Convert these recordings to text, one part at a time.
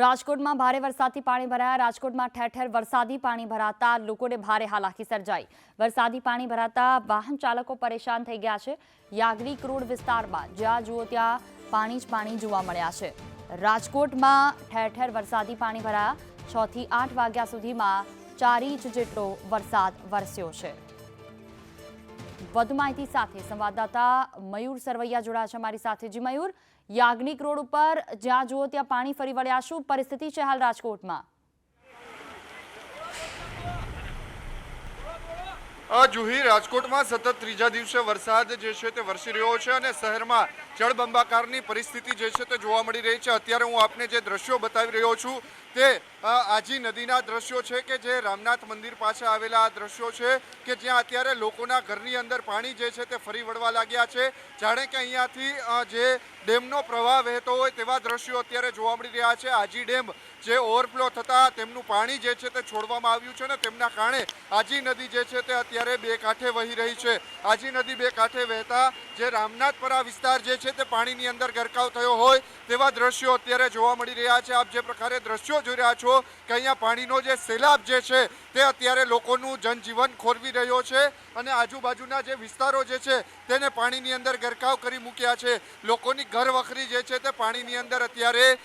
રાજકોટમાં ભારે વરસાદથી પાણી ભરાયા. રાજકોટમાં ઠેર ઠેર વરસાદી પાણી ભરાતા લોકોને ભારે હાલાકી સર્જાઈ. વરસાદી પાણી ભરાતા વાહન ચાલકો પરેશાન થઈ ગયા છે. યાગરી રોડ વિસ્તારમાં જ્યાં જુઓ ત્યાં પાણી જ પાણી જોવા મળ્યા છે. રાજકોટમાં ઠેર ઠેર વરસાદી પાણી ભરાયા. છ થી આઠ વાગ્યા સુધીમાં ચાર ઇંચ જેટલો વરસાદ વરસ્યો છે. વધુ માહિતી સાથે સંવાદદાતા મયુર સરવૈયા જોડાયા છે અમારી સાથે. જી મયુર યાજ્ઞિક રોડ ઉપર, જ્યાં જુઓ ત્યાં પાણી ફરી વળ્યા શું પરિસ્થિતિ છે હાલ રાજકોટમાં? જુહી રાજકોટમાં સતત ત્રીજા દિવસે વરસાદ જે છે તે વરસી રહ્યો છે અને શહેરમાં જળબંબાકારની પરિસ્થિતિ જે છે તે જોવા મળી રહી છે. અત્યારે હું આપને જે દ્રશ્યો બતાવી રહ્યો છું તે આજી નદીના દ્રશ્યો છે કે જે રામનાથ મંદિર પાસે આવેલા આ દ્રશ્યો છે કે જ્યાં અત્યારે લોકોના ઘરની અંદર પાણી જે છે તે ફરી વળવા લાગ્યા છે. જાણે કે અહીંયાથી જે ડેમનો પ્રવાહ વહેતો હોય તેવા દ્રશ્યો અત્યારે જોવા મળી રહ્યા છે. આજી ડેમ જે ઓવરફ્લો થતાં તેમનું પાણી જે છે તે છોડવામાં આવ્યું છે ને તેમના કારણે આજી નદી જે છે તે અત્યારે બે કાંઠે વહી રહી છે. આજી નદી બે કાંઠે વહેતા જે રામનાથપરા વિસ્તાર જે છે તે પાણીની અંદર ગરકાવ થયો હોય તેવા દ્રશ્યો અત્યારે જોવા મળી રહ્યા છે. આપ જે પ્રકારે દ્રશ્યો જોઈ રહ્યા છો કે અહીંયા પાણીનો જે સેલાબ જે છે તે અત્યારે લોકોનું જનજીવન ખોરવી રહ્યો છે અને આજુબાજુના જે વિસ્તારો જે છે તેને પાણીની અંદર ગરકાવ કરી મૂક્યા છે. લોકોની ઘર વખરી જે છે તે પાણીની અંદર અત્યારે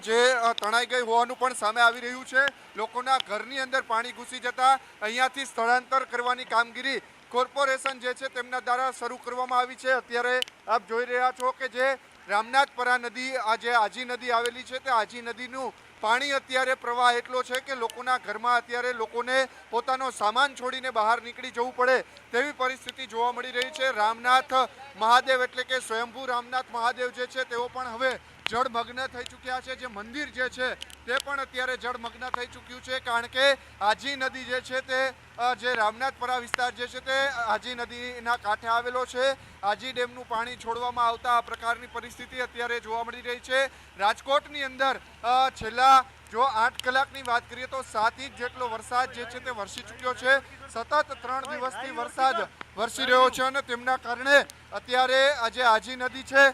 જે તણાઈ ગઈ હોવાનું પણ સામે આવી રહ્યું છે. લોકોના ઘરની અંદર પાણી ઘૂસી જતા અહીંયાથી સ્થળાંતર કરવાની કામગીરી કોર્પોરેશન જે છે તેમના દ્વારા શરૂ કરવામાં આવી છે. અત્યારે આપ જોઈ રહ્યા છો કે જે રામનાથપરા નદી, આ જે આજી નદી આવેલી છે તે આજી નદીનું પાણી અત્યારે પ્રવાહ એટલો છે કે લોકોના ઘરમાં અત્યારે લોકોને પોતાનો સામાન છોડીને બહાર નીકળી જવું પડે તેવી પરિસ્થિતિ જોવા મળી રહી છે. રામનાથ મહાદેવ એટલે કે સ્વયંભૂ રામનાથ મહાદેવ જે છે તેઓ પણ હવે જળમગ્ન થઈ ચૂક્યા છે. જે મંદિર જે છે તે પણ અત્યારે જળમગ્ન થઈ ચૂક્યું છે. કારણ કે આજી નદી જે છે તે જે રામનાથપરા વિસ્તાર જે છે તે આજી નદીના કાંઠે આવેલો છે. આજી ડેમનું પાણી છોડવામાં આવતા આ પ્રકારની પરિસ્થિતિ અત્યારે જોવા મળી રહી છે. રાજકોટની અંદર છેલ્લા જો આઠ કલાકની વાત કરીએ તો સાત ઇંચ જેટલો વરસાદ જે છે તે વરસી ચૂક્યો છે. સતત ત્રણ દિવસથી વરસાદ વરસી રહ્યો છે અને તેમના કારણે અત્યારે આજે આજી નદી છે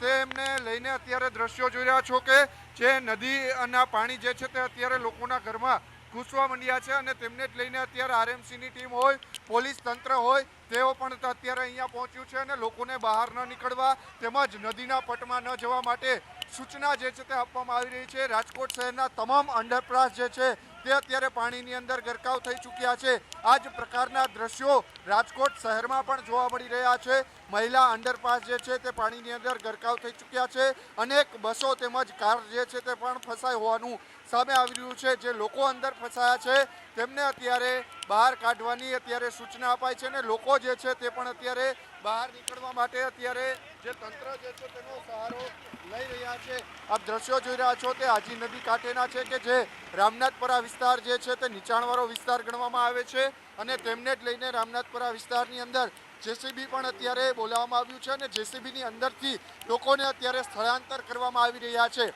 તેમને લઈને અત્યારે દ્રશ્યો જોઈ રહ્યા છો કે જે નદીના પાણી જે છે તે અત્યારે લોકોના ઘરમાં ઘૂસવા માંડ્યા છે અને તેમને જ લઈને અત્યારે આરએમસીની ટીમ હોય, પોલીસ તંત્ર હોય, તેઓ પણ અત્યારે અહીંયા પહોંચ્યું છે અને લોકોને બહાર ન નીકળવા તેમજ નદીના પટમાં ન જવા માટે સૂચના જે છે તે આપવામાં આવી રહી છે. રાજકોટ શહેરના તમામ અંડરપાસ જે છે તે અત્યારે પાણીની અંદર ગરકાવ થઈ ચૂક્યા છે. આ જ પ્રકારના દ્રશ્યો રાજકોટ શહેરમાં પણ જોવા મળી રહ્યા છે. મહિલા અંડરપાસ જે છે તે પાણીની અંદર ગરકાવ થઈ ચૂક્યા છે. અનેક બસો તેમજ કાર જે છે તે પણ ફસાઈ હોવાનું સામે આવી રહ્યું છે. જે લોકો અંદર ફસાયા છે, તેમને અત્યારે બહાર કાઢવાની અત્યારે સૂચના અપાઈ છે અને લોકો જે છે તે પણ અત્યારે બહાર નીકળવા માટે અત્યારે જે તંત્ર જે છે તેનો સહારો લઈ રહ્યા છે. આપ દ્રશ્યો જોઈ રહ્યા છો તે આજી નદી કાંઠેના છે કે જે રામનાથપરા વિસ્તાર જે છે તે નીચાણવાળો વિસ્તાર ગણવામાં આવે છે અને તેમને જ લઈને રામનાથપરા વિસ્તારની અંદર જેસીબી પણ અત્યારે બોલાવવામાં આવ્યું છે અને જેસીબીની અંદરથી લોકોને અત્યારે સ્થળાંતર કરવામાં આવી રહ્યા છે.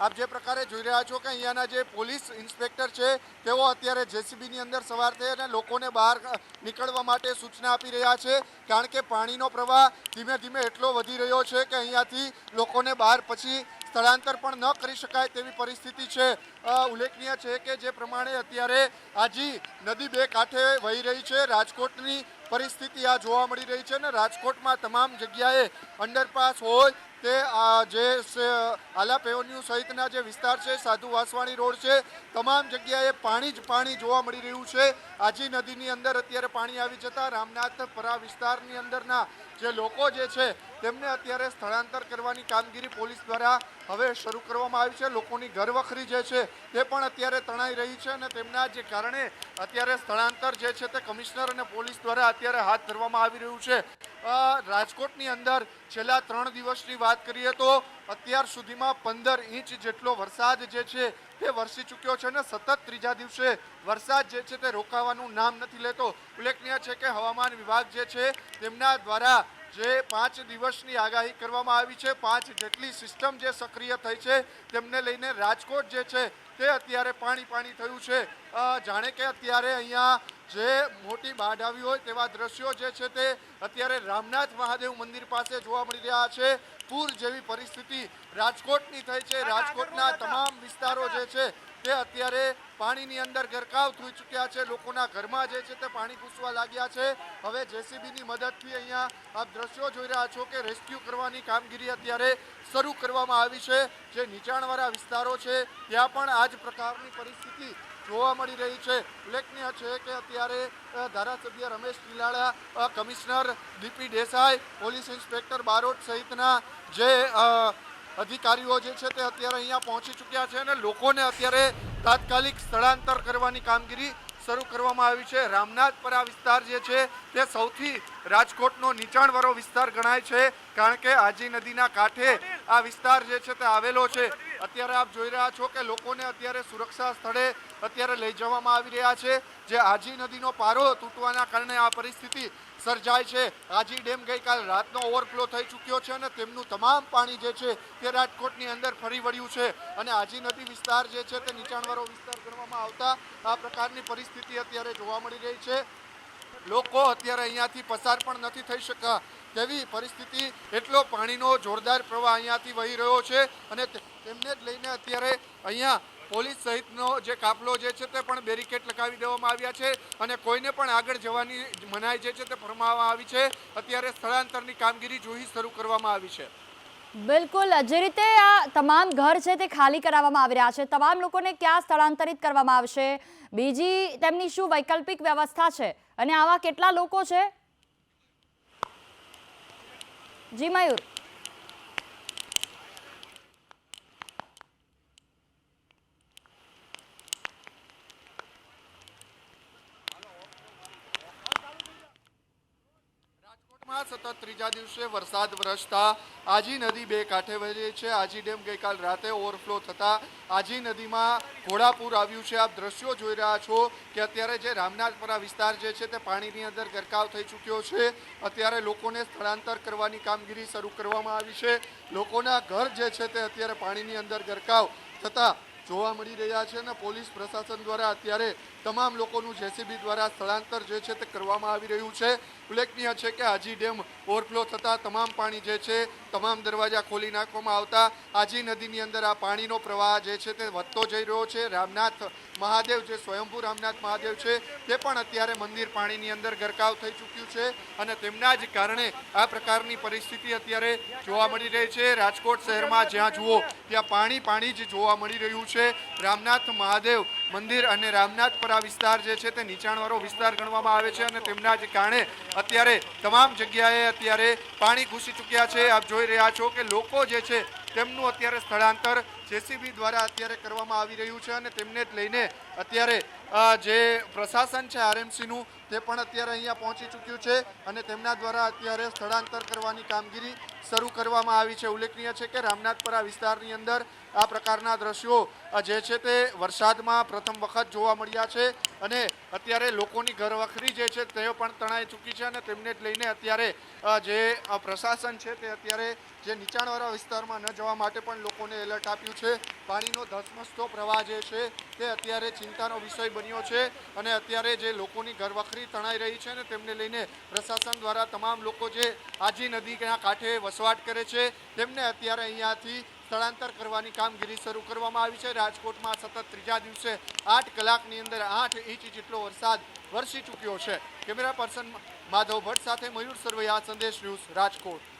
આપ જે પ્રકારે જોઈ રહ્યા છો કે અહીંયાના જે પોલીસ ઇન્સ્પેક્ટર છે, તેઓ અત્યારે જેસીબીની અંદર સવાર થઈ અને લોકોને બહાર નીકળવા માટે સૂચના આપી રહ્યા છે. કારણ કે પાણીનો પ્રવાહ ધીમે ધીમે એટલો વધી રહ્યો છે કે અહીંયાથી લોકોને બહાર પછી સ્થળાંતર પણ ન કરી શકાય તેવી પરિસ્થિતિ છે. ઉલ્લેખનીય છે કે જે પ્રમાણે અત્યારે આજી નદી બે કાંઠે વહી રહી છે. રાજકોટની પરિસ્થિતિ આ જોવા મળી રહી છે અને રાજકોટમાં તમામ જગ્યાએ અંડરપાસ હોય તે આ જે સ- આલાપ એવન્યુ સહિતના જે વિસ્તાર છે, સાધુ વાસવાણી રોડ છે, તમામ જગ્યાએ પાણી જ પાણી જોવા મળી રહ્યું છે. આજી નદીની અંદર અત્યારે પાણી આવી જતા રામનાથપરા વિસ્તારની અંદરના જે લોકો જે છે, તેમને અત્યારે સ્થળાંતર કરવાની કામગીરી પોલીસ દ્વારા હવે શરૂ કરવામાં આવી છે. લોકોની ઘરવખરી જે છે, તે પણ અત્યારે તણાઈ રહી છે અને તેમના જે કારણે અત્યારે સ્થળાંતર જે છે, તે કમિશનર અને પોલીસ દ્વારા અત્યારે હાથ ધરવામાં આવી રહ્યું છે. રાજકોટની અંદર છેલ્લા ત્રણ દિવસની વાત કરીએ તો અત્યાર સુધીમાં પંદર ઇંચ જેટલો વરસાદ જે છે તે વરસી ચૂક્યો છે અને સતત ત્રીજા દિવસે વરસાદ જે છે તે રોકાવાનું નામ નથી લેતો. ઉલ્લેખનીય છે કે હવામાન વિભાગ જે છે તેમના દ્વારા જે પાંચ દિવસની આગાહી કરવામાં આવી છે, પાંચ જેટલી સિસ્ટમ જે સક્રિય થઈ છે તેમને લઈને રાજકોટ જે છે તે અત્યારે પાણી પાણી થયું છે. જાણે કે અત્યારે અહીંયા જે મોટી બાઢ આવી હોય તેવા દ્રશ્યો જે છે તે અત્યારે રામનાથ મહાદેવ મંદિર પાસે જોવા મળી રહ્યા છે. પૂર જેવી પરિસ્થિતિ રાજકોટની થઈ છે. રાજકોટના તમામ વિસ્તારો જે છે તે અત્યારે પાણીની અંદર ગરકાવ થઈ ચૂક્યા છે, લોકોના ઘરમાં જે છે તે પાણી ઘૂસવા લાગ્યા છે. હવે જેસીબીની મદદથી અહીંયા આપ દ્રશ્યો જોઈ રહ્યા છો કે રેસ્ક્યુ કરવાની કામગીરી અત્યારે શરૂ કરવામાં આવી છે. જે નીચાણવાળા વિસ્તારો છે, ત્યાં પણ આ જ પ્રકારની પરિસ્થિતિ જોવા મળી રહી છે. ઉલ્લેખનીય છે કે અત્યારે ધારાસભ્ય Ramesh Tilala commissioner Dipi Desai, police inspector Barot સહિતના જે અધિકારીઓ જે છે તે અત્યારે અહીંયા પહોંચી ચૂક્યા છે અને લોકોને અત્યારે તાત્કાલિક સ્થળાંતર કરવાની કામગીરી શરૂ કરવામાં આવી છે. રામનાથપરા વિસ્તાર જે છે તે સૌથી રાજકોટનો નીચાણવાળો વિસ્તાર ગણાય છે, કારણ કે આજી નદીના કાંઠે આ વિસ્તાર જે છે તે આવેલો છે. અત્યારે આપ જોઈ રહ્યા છો કે લોકોને અત્યારે સુરક્ષા સ્થળે અત્યારે લઈ જવામાં આવી રહ્યા છે. જે આજી નદીનો પારો તૂટવાના કારણે આ પરિસ્થિતિ સર્જાય છે. આજી ડેમ ગઈકાલ રાતનો ઓવરફ્લો થઈ ચૂક્યો છે અને તેમનું તમામ પાણી જે છે તે રાજકોટની અંદર ફરી વળ્યું છે. અને આજી નદી વિસ્તાર જે છે તે નીચાણવાળો વિસ્તાર ગણવામાં આવતા આ પ્રકારની પરિસ્થિતિ અત્યારે જોવા મળી રહી છે. લોકો અત્યારે અહીંયાથી પસાર પણ નથી થઈ શકતા. તેવી પરિસ્થિતિ એટલો પાણીનો જોરદાર પ્રવાહ અહીંયાથી વહી રહ્યો છે અને તેમને જ લઈને અત્યારે અહીંયા પોલીસ સહિતનો જે કાફલો જે છે તે પણ બેરિકેડ લગાવી દેવામાં આવ્યા છે અને કોઈને પણ આગળ જવાની મનાઈ જે છે તે ફરમાવવામાં આવી છે. અત્યારે સ્થળાંતરની કામગીરી જોઈ શરૂ કરવામાં આવી છે. બિલકુલ. જે રીતે આ તમામ ઘર છે તે ખાલી કરાવવામાં આવી રહ્યા છે. તમામ લોકોને ક્યાં સ્થળાંતરિત કરવામાં આવશે? બીજી તેમની શું વૈકલ્પિક વ્યવસ્થા છે? અને આવા કેટલા લોકો છે? જી, મયુર રાજકોટમાં સતત ત્રીજા દિવસે વરસાદ વરસતા આજી નદી બે કાંઠે વહી છે. આજી ડેમ ગઈકાલ રાતે ઓવરફ્લો થતા આજી નદીમાં ઘોડાપૂર આવ્યું છે. આપ દ્રશ્યો જોઈ રહ્યા છો કે અત્યારે જે રામનાથપરા વિસ્તાર જે છે તે પાણીની અંદર ગરકાવ થઈ ચૂક્યો છે. અત્યારે લોકોને સ્થળાંતર કરવાની કામગીરી શરૂ કરવામાં આવી છે. લોકોના ઘર જે છે તે અત્યારે પાણીની અંદર ગરકાવ થતા જોવા મળી રહ્યા છે અને પોલીસ પ્રશાસન દ્વારા અત્યારે તમામ લોકોનું જેસીબી દ્વારા સ્થળાંતર જે છે તે કરવામાં આવી રહ્યું છે. ઉલ્લેખનીય છે કે આજી ડેમ ઓવરફ્લો થતાં તમામ પાણી જે છે, તમામ દરવાજા ખોલી નાખવામાં આવતા. આજી નદીની અંદર આ પાણીનો પ્રવાહ જે છે તે વધતો જઈ રહ્યો છે. રામનાથ મહાદેવ જે સ્વયંભૂ રામનાથ મહાદેવ છે, તે પણ અત્યારે મંદિર પાણીની અંદર ગરકાવ થઈ ચૂક્યું છે અને તેમના જ કારણે આ પ્રકારની પરિસ્થિતિ અત્યારે જોવા મળી રહી છે. રાજકોટ શહેરમાં જ્યાં જુઓ, ત્યાં પાણી પાણી જ જોવા મળી રહ્યું છે. રામનાથ મહાદેવ મંદિર અને રામનાથપરા વિસ્તાર જે છે તે નીચાણવાળો વિસ્તાર ગણવામાં આવે છે અને તેમના જ કારણે અત્યારે તમામ જગ્યાએ અત્યારે પાણી ઘૂસી ચૂક્યા છે. આપ જોઈ રહ્યા છો કે લોકો જે છે તેમનું અત્યારે સ્થળાંતર જેસીબી દ્વારા અત્યારે કરવામાં આવી રહ્યું છે અને તેમને જ લઈને અત્યારે જે પ્રશાસન છે આરએમસીનું, તે પણ અત્યારે અહીંયા પહોંચી ચૂક્યું છે અને તેમના દ્વારા અત્યારે સ્થળાંતર કરવાની કામગીરી શરૂ કરવામાં આવી છે. ઉલ્લેખનીય છે કે રામનાથપરા વિસ્તારની અંદર આ પ્રકારના દ્રશ્યો જે છે તે વરસાદમાં પ્રથમ વખત જોવા મળ્યા છે અને અત્યારે લોકોની ઘરવખરી જે છે તે પણ તણાઈ ચૂકી છે અને તેમને જ લઈને અત્યારે જે પ્રશાસન છે તે અત્યારે જે નીચાણવાળા વિસ્તારમાં ન જવા માટે પણ લોકોને એલર્ટ આપ્યું છે. પાણીનો ધસમસતો પ્રવાહ જે છે, તે અત્યારે ચિંતાનો વિષય બન્યો છે અને અત્યારે જે લોકોની ઘરવખરી તણાઈ રહી છે ને તેમને લઈને પ્રશાસન દ્વારા તમામ લોકો જે આજી નદીના કાંઠે વસવાટ કરે છે, તેમને અત્યારે અહીંયાથી સ્થળાંતર કરવાની કામગીરી શરૂ કરવામાં આવી છે. રાજકોટમાં સતત ત્રીજા દિવસે આઠ કલાકની અંદર આઠ ઇંચ જેટલો વરસાદ વરસી ચૂક્યો છે. કેમેરા પર્સન માધવ ભટ્ટ સાથે મયુર સરવૈયા, સંદેશ ન્યૂઝ રાજકોટ.